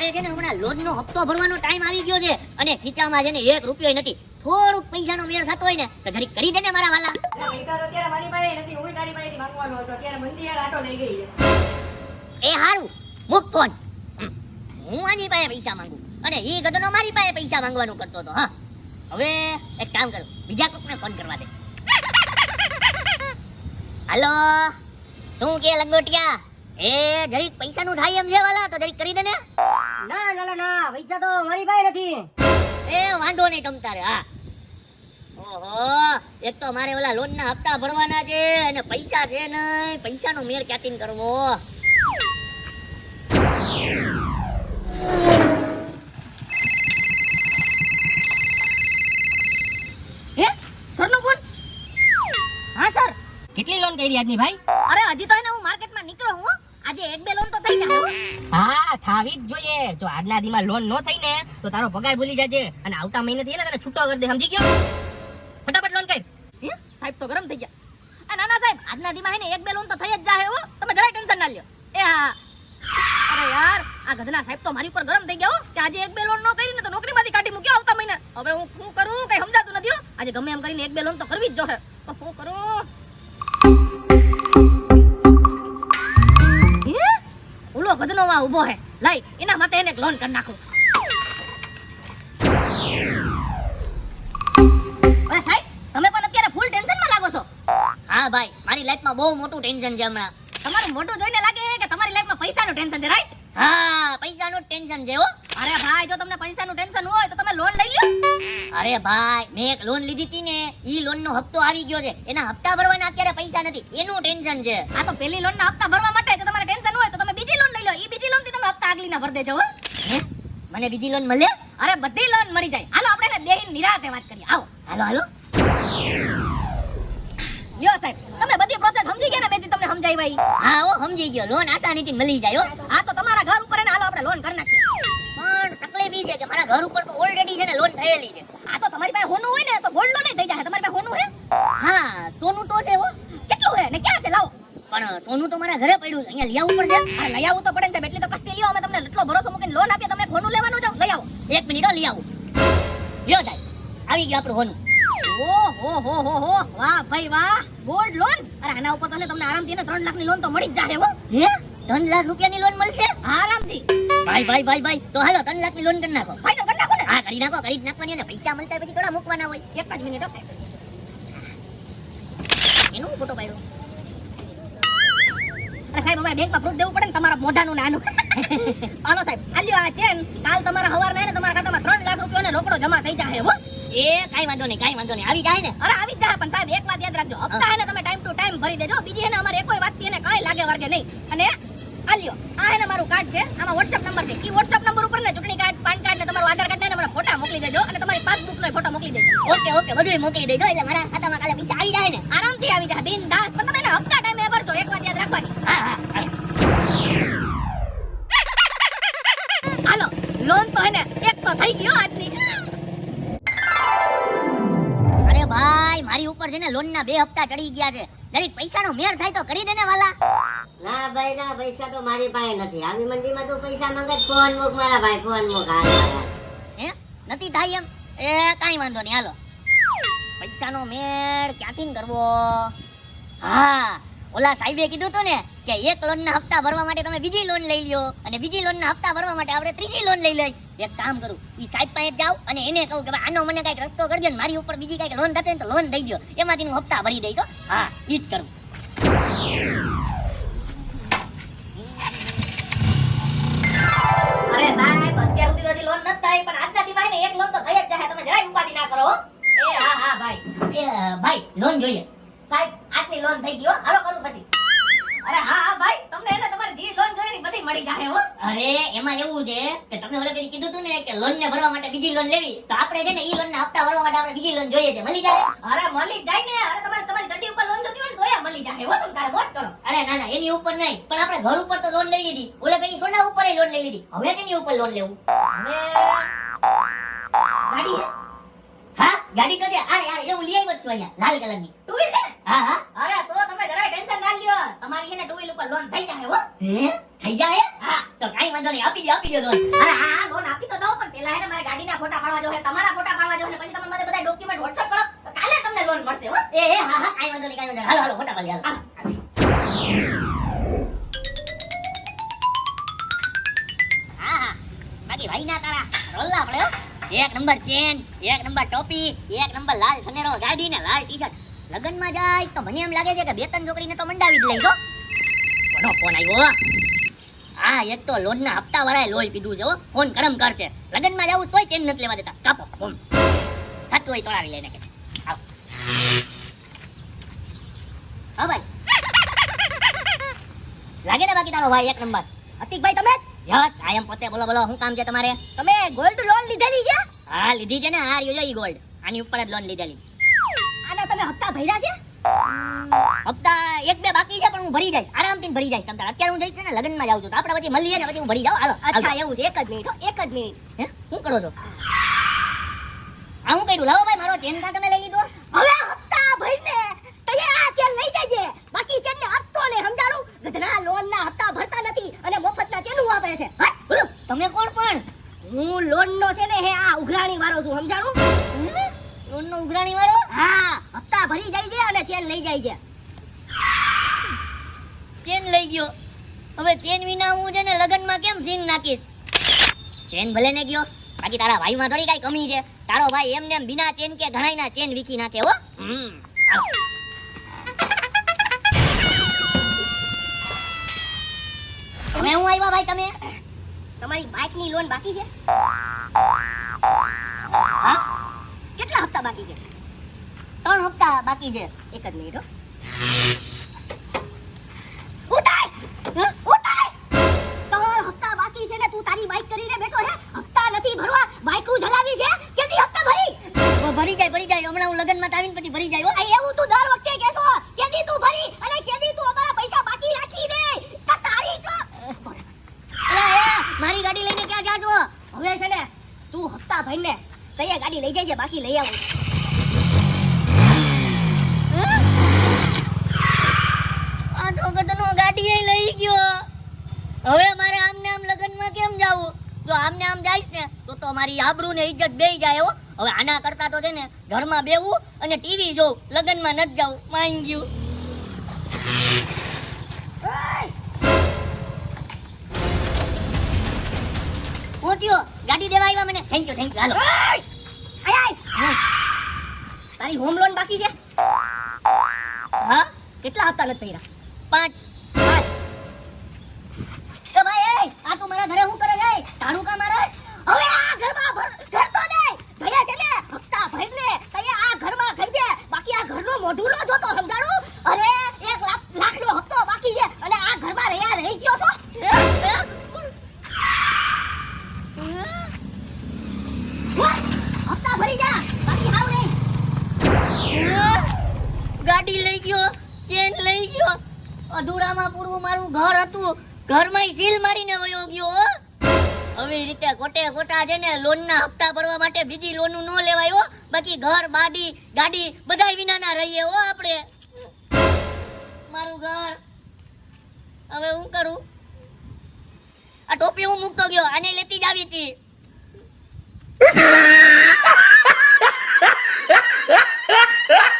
મારે છે ને હમણાં લોન નો હપ્તો ભરવાનો ટાઈમ આવી ગયો છે અને ખીચામાં છે ને એક રૂપિયો નથી. થોડુંક પૈસાનો મેળ થતો હોય ને તો જરી કરી દે ને મારા વાલા. પૈસા તો અત્યારે મારી પાસે નથી હું તારી પાસેથી માંગવાનો હતો. અત્યારે મંદી યાર આટો લઈ ગઈ છે. એ હારું મુક ફોન હું આની પાસે પૈસા માંગુ. અને એ ગધનો મારી પાસે પૈસા માંગવાનું કરતો હતો હા. હવે એક કામ કરું બીજા કોકને ફોન કરવા દે. હાલો શું કે લંગોટિયા? એ જરીક પૈસાનું થાય એમ છે વાલા તો જરીક કરી દે ને. ના ના ના પૈસા તો મારી પાસે નથી. એ વાંધો નહીં તમ તારે હા. ઓહો એક તો મારે ઓલા લોન ના હપ્તા ભરવાના છે અને પૈસા છે નહીં. પૈસાનો મેળ ક્યાંથી કરવો? હે? સરનો ફોન હા સર. કેટલી લોન કરી આજની ભાઈ? અરે હજી તો એને હું માર્કેટમાં નીકળો હું આજે એક બે લોન તો થઈ જાય. હા થાવી જ જોઈએ. જો આજના દીમાં લોન નો થઈ ને તો તારો પગાર ભૂલી જાજે. અને આવતા મહિનેથી એને તને છૂટો કરી દે સમજી ગયો? ફટાફટ લોન કર. સાહેબ તો ગરમ થઈ ગયા. ના ના સાહેબ આજના દીમાં હે ને એક બે લોન તો થઈ જ જાય હો. તમે જરાય ટેન્શન ના લ્યો. એ હા. અરે યાર આ ગધના સાહેબ તો મારી ઉપર ગરમ થઈ ગયા હો કે આજે એક બે લોન નો કરી ને તો નોકરીમાંથી કાઢી મૂક્યો આવતા મહિને. હવે હું શું કરું? કઈ સમજાતું નથી હો. આજે ગમે એમ કરીને એક બે લોન તો કરવી જ જોહે. તો શું કરું? ગધનો વા ઊભો હે. લઈ એના માટે એને લોન કરી નાખું. અરે સાહેબ તમે પણ અત્યારે ફૂલ ટેન્શનમાં લાગો છો? હા ભાઈ મારી લાઈફમાં બહુ મોટું ટેન્શન છે હમણાં. તમારું મોટું જોઈને લાગે કે તમારી લાઈફમાં પૈસાનું ટેન્શન છે રાઈટ હા પૈસાનું ટેન્શન છે હો. અરે ભાઈ જો તમને પૈસાનું ટેન્શન હોય તો તમે લોન લઈ લો. અરે ભાઈ મેં એક લોન લીધી હતી ને ઈ લોન નો હપ્તો આવી ગયો છે. એના હપ્તા ભરવાના અત્યારે પૈસા નથી એનું ટેન્શન છે. આ તો પેલી લોન ના હપ્તા ભરવા માટે જો તમારે ટેન્શન હોય તો તમે બીજી લોન લઈ લો ઈ બીજી લોનથી તમે હપ્તા આગલી ના ભર દેજો હો? મને બીજી લોન મળે? અરે, બધી લોન મળી જાય. હાલો, આપણે બેહીને નિરાતે વાત કરીએ. આવો. હાલો હાલો. લ્યો સાહેબ, તમે બધી પ્રોસેસ સમજી ગયા ને મેં તમને તમને ભાઈ? હા, હો, સમજી ગયો. લોન આસાનીથી મળી જાય, હો. આ તો તમારા ઘર ઉપર ને હાલો, આપણે લોન કરી નાખીએ. પણ તકલીફ ઈ છે કે મારા ઘર ઉપર તો ઓલરેડી છે ને લોન થયેલી છે. આ તો તમારી પાસે હોનું હોય ને, તો ગોલ્ડ લોન થઈ જાય તમારી પાસે હોનું હે હા, સોનું તો છે, હો. કેટલું હે ને ક્યાં છે? લાવો. પણ સોનું તો મારા ઘરે પડ્યું છે. અહીંયા લઈ આવવું પડશે. લઈ આવવું તો પડે ને એટલી તો એટલો ભરોસો મૂકીને લોન આપીએ તમે ખોનું લેવાનું જાવ લઈ આવો. એક મિનિટ લઈ આવું. લ્યો સાહેબ આવી ગયું આપણું હોનું. ઓહો હો હો હો. વાહ ભાઈ વાહ. ગોલ્ડ લોન અરે આના ઉપર તો તમને આરામથી ને 3 લાખની લોન તો મળી જ જાય હો. હે? 3 લાખ રૂપિયાની લોન મળશે? આરામથી. ભાઈ ભાઈ ભાઈ ભાઈ. તો હાલો 3 લાખની લોન કરી નાખો. ભાઈ તો કરી નાખો ને. હા કરી નાખો કરી નાખવાની અને પૈસા મળતા પછી થોડા મૂકવાના હોય. એક જ મિનિટ હો સાહેબ. એનું ફોટો પાડ્યો? અરે સાહેબ અમારે બેંકમાં પ્રૂફ દેવું પડે ને તમારા મોઢાનું ને આનું સાહેબ આલ્યો આ ચેન કાલ તમારા હવારમાં હે ને તમારા ખાતામાં ત્રણ લાખ રૂપિયાનો રોકડો જમા થઈ જાય હો. એ કાઈ વાંધો નહીં કાઈ વાંધો નહીં. આવી જાય ને? અરે આવી જાય પણ સાહેબ એક વાત યાદ રાખજો. હપ્તા હે ને તમે ટાઈમ ટુ ટાઈમ ભરી દેજો. બીજી હે ને અમારે કોઈ વાત એને કાંઈ લાગે વાગે નહીં. અને આલ્યો આ હે ને મારું કાર્ડ છે આમાં WhatsApp નંબર છે. ઈ WhatsApp નંબર ઉપર ને ચૂંટણી કાર્ડ પાન કાર્ડ ને તમારું આધાર કાર્ડ ને મારા ફોટા મોકલી દેજો અને તમારી પાસબુક નો ફોટો મોકલી દેજો. ઓકે ઓકે બધું મોકલી દેજો એટલે મારા ખાતામાં કાલે પૈસા આવી જાય ને? આરામથી આવી જાય બિનદાસ પણ તમે એને હપ્તા ટાઈમે ભરજો એક વાત યાદ રાખવાની હા હા હાલો લોન તો હે ને એક તો થઈ ગયો આજની અરે ભાઈ મારી ઉપર છે ને લોન ના બે હપ્તા ચડી ગયા છે. દરેક પૈસા નો મેળ થાય તો કરી દે ને વાલા. ના ભાઈ ના પૈસા તો મારી પાસે નથી. આવી મંદીમાં તું પૈસા માંગે ફોન મુક મારા ભાઈ ફોન મૂક. હે નથી થાય એમ? એ કાઈ વાંધો નહીં. હાલો. પૈસાનો મેળ ક્યાંથી કરવો? હા. ઓલા સાહેબે કીધું હતું ને કે એક લોન ના હપ્તા ભરવા માટે તમે બીજી લોન લઈ લ્યો. અને બીજી લોન ના હપ્તા ભરવા માટે આપણે ત્રીજી લોન લઈ લઈ. એક કામ કરું ઈ સાહેબ પાસે જાવ અને એને કહું કે આનો મને કંઈક રસ્તો કરજો ને મારી ઉપર બીજી કંઈક લોન થશે ને તો લોન દઈ દો એમાંથી હું હપ્તા ભરી દઈશ હા. ઈ જ કરું. અરે સાહેબ અત્યાર સુધી તો લોન નથી થઈ પણ આજના દીમાં ને એક લોન તો થઈ જ જાય તમે જરાય ઉપાધિ ના કરો એ હા હા ભાઈ. એ ભાઈ લોન જોઈએ. સાહેબ આજની લોન થઈ ગઈ હો. હાલો કરું પછી. અરે હા હા ભાઈ તમને એને તમારી જે લોન જોઈએ ને બધી મળી જાય હો. અરે એમાં એવું છે કે તમે ઓલે પેલી કીધું હતું ને કે લોન ને ભરવા માટે બીજી લોન લેવી તો આપણે છે ને ઈ લોન ના હપ્તા ભરવા માટે આપણે બીજી લોન જોઈએ છે. મળી જાય? અરે મળી જાય ને. અરે તમારે તમારી ચડ્ડી ઉપર લોન જોતી હોય ને તોય મળી જાય હો તમે તારે મોજ કરો. અરે ના ના એની ઉપર નહીં. પણ આપણે ઘર ઉપર તો લોન લઈ લીધી. ઓલે પેલી સોના ઉપર લોન લઈ લીધી. હવે કેની ઉપર લોન લેવું? હવે ગાડી હે? ગાડી છે આ યાર એવું લઈ આવ્યો છું અહીંયા લાલ કલરની. ટુ વ્હીલ છે ને? હા હા. અરે તો તમે જરાય ટેન્શન ના લ્યો. તમારી એને ટુ વ્હીલ ઉપર લોન થઈ જાય હો. હે? થઈ જાય? હા. તો કાઈ વાંધો નહીં. આપી દે આપી દે લોન અરે હા લોન આપી તો દઉં પણ પહેલા હે ને મારે ગાડીના ફોટા પાડવા જોઈએ તમારા ફોટા પાડવા જોઈએ પછી તમે મને બધા ડોક્યુમેન્ટ WhatsApp કરો તો કાલે તમને લોન મળશે હો. એ હા હા કાઈ વાંધો નહીં કાઈ વાંધો હાલો હાલો ફોટા પાડી હાલો. હા હા. બાકી ભાઈ ના તારા રોલ્લા પડે હો. એક નંબર ચેન, એક નંબર ટોપી, એક નંબર લાલ સનેરો ગાડી ને લાલ ટી શર્ટ લગનમાં જાય તો મને એમ લાગે છે કે બે ત્રણ છોકરીને તો મંડાવી જ લઈ કોનો ફોન આવ્યો, હા? એક તો લોન ના હપ્તા વાળાએ લોહી પીધું છે, હો. ફોન ગરમ કરશે. લગનમાં જવું તોય ચેન નથી લેવા દેતા. કાપો, ફોન. થતું હોય તોડાવી લઈને કે હા, ભાઈ. લાગે ને બાકી તારો ભાઈ એક નંબર? અતિકભાઈ, તમે જ? યસ આઈ એમ પોતે. બોલો બોલો શું કામ છે તમારે? તમે ગોલ્ડ લોન લીધેલી છે? હા લીધી છે ને આ રહ્યો ઈ ગોલ્ડ આની ઉપર જ લોન લીધેલી. આના તમે હપ્તા ભર્યા છે? હપ્તા એક બે બાકી છે પણ હું ભરી જઈશ. આરામથી ભરી જઈશ. તમ તારે અત્યારે હું જઈશ છે ને લગ્નમાં જાઉં છું. તો આપણે પછી મળીએ ને પછી હું ભરી જાઉં. હાલો અચ્છા એવું છે. એક જ મિનિટ એક જ મિનિટ. હે? શું કરો છો? આ હું કર્યું? લાવો ભાઈ મારો ચેન કા તમે ચેન લઈ જાય છે. ચેન લઈ ગયો. હવે ચેન વિના હું છે ને લગ્નમાં કેમ સીન નાખીશ? ચેન ભલે ને ગયો બાકી તારા ભાઈમાં થોડી કઈ કમી છે. તારો ભાઈ એમને એમ બિના ચેન કે ઘણાયના ચેન વીકી નાખે હો. તમે હું આવ્યા ભાઈ તમે? તમારી બાઇકની લોન બાકી છે? હા? કેટલા હપ્તા બાકી છે? ત્રણ હપ્તા બાકી છે. એક જ મિનિટ ઉતાર! ઉતાર! ત્રણ હપ્તા બાકી છે ને તું તારી બાઇક કરીને બેઠો છે હપ્તા નથી ભરવા. બાઇક જલાવી છે. કેદી હપ્તા ભરી? ભરી જાય ભરી જાય. હમણાં હું લગનમાં આવીને પછી ભરી જાય આ એવું તું દર વખતે કહેશો. કેદી તું ભરી અને કેદી તું અમારા પૈસા બાકી રાખી દે તારી જો. મારી ગાડી લઈને ક્યાં જાજો હવે છે ને તું હપ્તા ભરીને તૈયાર ગાડી લઈ જાય બાકી લઈ આવું. આ ઢોકતનો ગાડીએ લઈ ગયો. હવે મારે આમને આમ લગ્નમાં કેમ જાવું? જો આમને આમ જાય ને તો તો મારી આબરૂ ને ઇજ્જત બે જાય હો. હવે આના કરતા તો છે ને ઘરમાં બેવું અને ટીવી જોઉં લગ્નમાં નથી જાવું માઈ ગયું પહોંચ્યો ગાડી દેવા આવ્યા મને. Thank you thank you hello. તારી હોમ લોન બાકી છે? હા? કેટલા હપ્તા નથી ભર્યા? પાંચ. બાકી છે. અને આ ઘરમાં રહ્યા, રહી ગયો! હપ્તા ભરી જા. બાકી ગાડી લઈ ગયો. અધૂરામાં પૂરું મારું ઘર હતું. ઘરમાં સીલ મારીને વયો ગયો આવી રીતે કોટે કોટા છે ને લોનના હપ્તા ભરવા માટે બીજી લોનનું ન લેવાયો બાકી ઘર બાદી ગાડી બધા વિનાના રહીએ, હો આપણે. મારું ઘર. હવે હું કરું? આ ટોપી હું મૂકતો ગયો, આને લેતી જ આવી હતી. Ha ha ha!